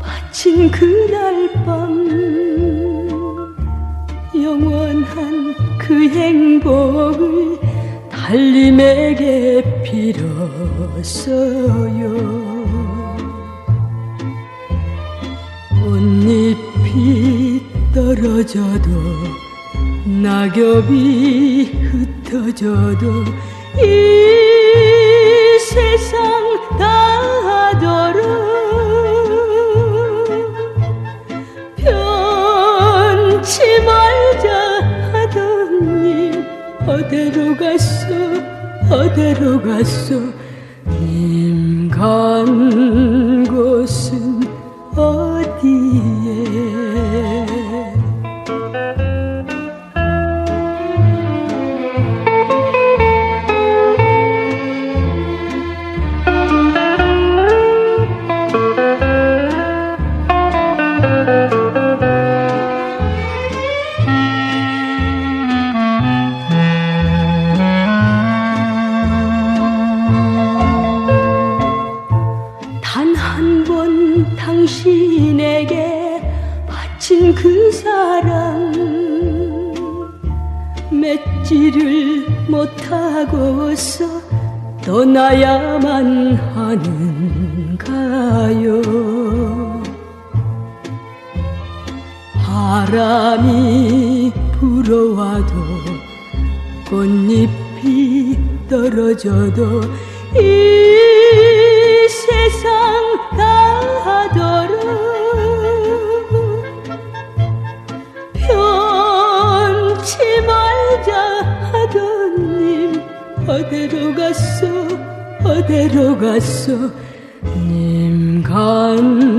바친 그날 밤 영원한 그 행복을 달님에게 빌었어요. 꽃잎이 떨어져도 낙엽이 흩어져도 이 세상 변치 말자 하더니 어디로 갔어? 어디로 갔어? 님간 당신에게 바친 그 사랑 맺지를 못하고서 떠나야만 하는가요? 바람이 불어와도 꽃잎이 떨어져도 이 어디로 갔어? 어디로 갔어? 님간